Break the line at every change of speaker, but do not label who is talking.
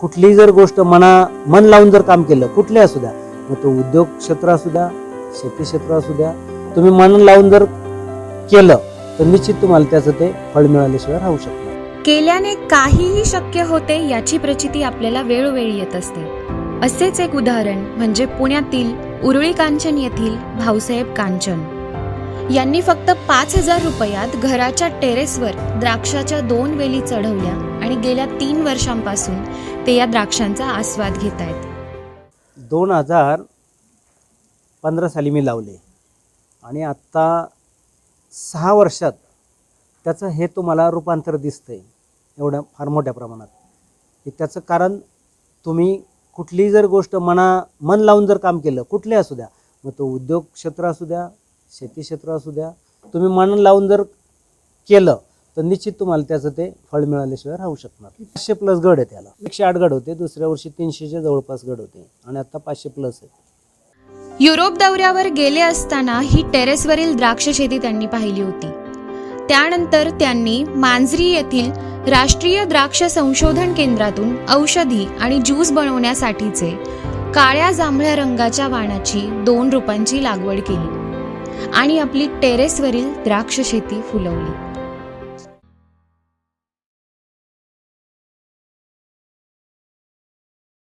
कुठलीही जर गोष्ट मना मन लावून जर काम केलं कुठले असू द्या मग तो उद्योग क्षेत्र असू द्या शेती क्षेत्र असू द्या तुम्ही मन लावून जर केलं तर निश्चित तुम्हाला त्याचं ते फळ मिळाल्याशिवाय राहू शकणार.
केल्याने काहीही शक्य होते याची प्रचिती आपल्याला वेळोवेळी येत असते. असेच एक उदाहरण म्हणजे पुण्यातील उरुळी कांचन येथील भाऊसाहेब कांचन. यांनी फक्त पाच हजार रुपयात घराच्या टेरेसवर द्राक्षाच्या दोन वेली चढवल्या आणि गेल्या तीन वर्षांपासून ते या द्राक्षांचा आस्वाद घेत आहेत
दोन हजार पंधरा साली मी लावले. आणि आत्ता सहा वर्षात त्याचं हे तुम्हाला रूपांतर दिसतंय. एवढ्या फार मोठ्या प्रमाणात. हे त्याचं कारण तुम्ही कुठलीही जर गोष्ट मना मन लावून जर काम केलं कुठले असू द्या मग तो उद्योग क्षेत्र असू द्या शेती क्षेत्र असू द्या. तुम्ही मन लावून जर केलं तर निश्चित तुम्हाला त्याचं ते फळ मिळाल्याशिवाय राहू शकणार. पाचशे प्लस गड आहे त्याला. एकशे आठ गड होते दुसऱ्या वर्षी तीनशेच्या जवळपास गड होते. आणि आता पाचशे प्लस आहे.
युरोप दौऱ्यावर गेले असताना ही टेरेसवरील द्राक्ष शेती त्यांनी पाहिली होती. त्यानंतर त्यांनी मांजरी येथील राष्ट्रीय द्राक्ष संशोधन केंद्रातून औषधी आणि ज्यूस बनवण्यासाठीचे काळ्या जांभळ्या रंगाच्या वाणाची दोन रोपांची लागवड केली. आणि आपली टेरेसवरील द्राक्ष शेती फुलवली.